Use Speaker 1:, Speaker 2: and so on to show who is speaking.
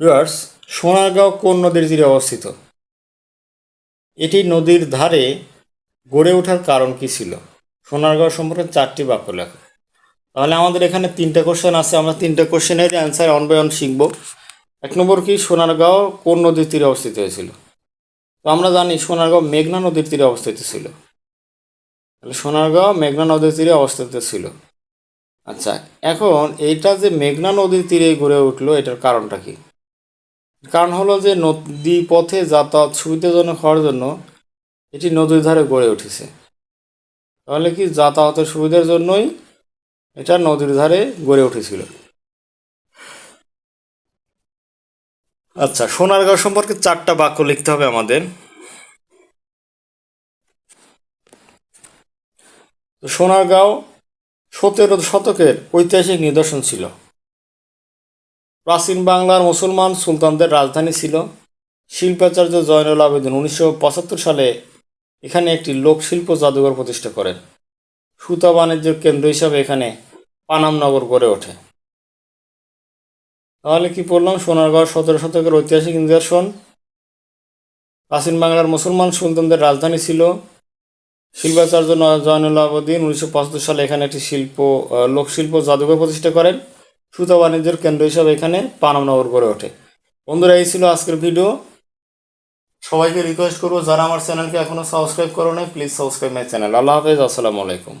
Speaker 1: Viewers, Sonargaon কোন নদীর তীরে অবস্থিত? এটি নদীর ধারে গড়ে ওঠার কারণ কি ছিল? সোনারগাঁও সম্পর্কে চারটি বাক্য লেখা। তাহলে আমাদের এখানে তিনটা কোশ্চেন আছে, আমরা তিনটা কোশ্চেনের অ্যান্সার অন বাই অন শিখব। এক নম্বর কি, সোনারগাঁও কোন নদীর তীরে অবস্থিত হয়েছিল? তো আমরা জানি সোনারগাঁও মেঘনা নদীর তীরে অবস্থিত ছিল। তাহলে সোনারগাঁও মেঘনা নদীর তীরে অবস্থিত ছিল। আচ্ছা এখন এইটা যে মেঘনা নদীর তীরে গড়ে উঠল, এটার কারণটা কি? কারণ হলো যে নদী পথে যাতায়াত সুবিধাজনক হওয়ার জন্য এটি নদীর ধারে গড়ে উঠেছে। তাহলে কি যাতায়াতের সুবিধার জন্যই এটা নদীর ধারে গড়ে উঠেছিল? আচ্ছা সোনারগাঁও সম্পর্কে চারটা বাক্য লিখতে হবে আমাদের। সোনারগাঁও সতেরো শতকের ঐতিহাসিক নিদর্শন ছিল। প্রাচীন বাংলার মুসলমান সুলতানদের রাজধানী ছিল। শিল্পাচার্য জয়নুল আবেদিন উনিশশো পঁচাত্তর সালে এখানে একটি লোকশিল্প জাদুঘর প্রতিষ্ঠা করেন। সুতা বাণিজ্যের কেন্দ্র হিসাবে এখানে পানামনগর গড়ে ওঠে। তাহলে কি পড়লাম? সোনারগড় সতেরো শতকের ঐতিহাসিক নিদর্শন। প্রাচীন বাংলার মুসলমান সুলতানদের রাজধানী ছিল। শিল্পাচার্য জয়নুল আবেদিন উনিশশো পঁচাত্তর সালে এখানে একটি শিল্প লোকশিল্প জাদুঘর প্রতিষ্ঠা করেন। সুতা বাণিজ্যের কেন্দ্র হিসাবে এখানে পানামনগর গড়ে ওঠে। বন্ধুরা, এই ছিল আজকের ভিডিও। সবাইকে রিকোয়েস্ট করব, যারা আমার চ্যানেলকে এখনও সাবস্ক্রাইব করো নাই প্লিজ সাবস্ক্রাইব মাই চ্যানেল আল্লাহ হাফেজ, আসসালামু আলাইকুম।